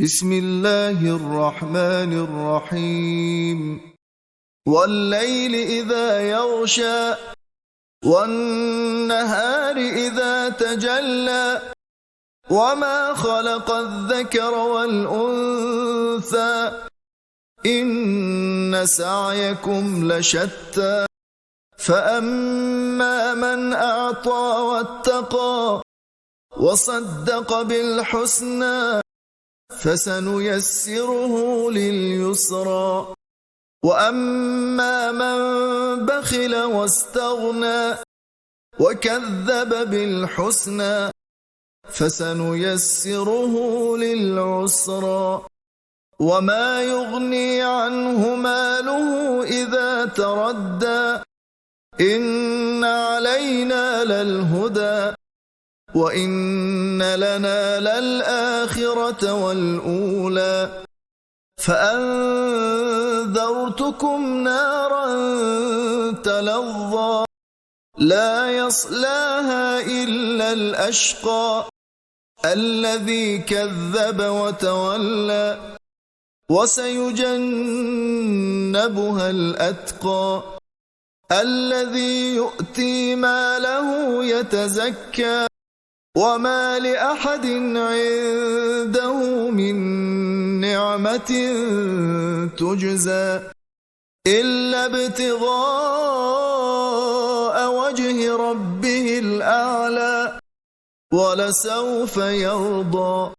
بسم الله الرحمن الرحيم. والليل إذا يغشى والنهار إذا تجلى وما خلق الذكر والأنثى إن سعيكم لشتى. فأما من أعطى واتقى وصدق بالحسنى فسنيسره لليسرى. وأما من بخل واستغنى وكذب بالحسنى فسنيسره للعسرى. وما يغني عنه ماله إذا تردى. إن علينا للهدى. وإن لنا للآخرة والأولى فأنذرتكم نارا تلظى لا يصلاها إلا الأشقى الذي كذب وتولى وسيجنبها الأتقى الذي يؤتي ماله يتزكى وما لأحد عنده من نعمة تجزى إلا ابتغاء وجه ربه الأعلى ولسوف يرضى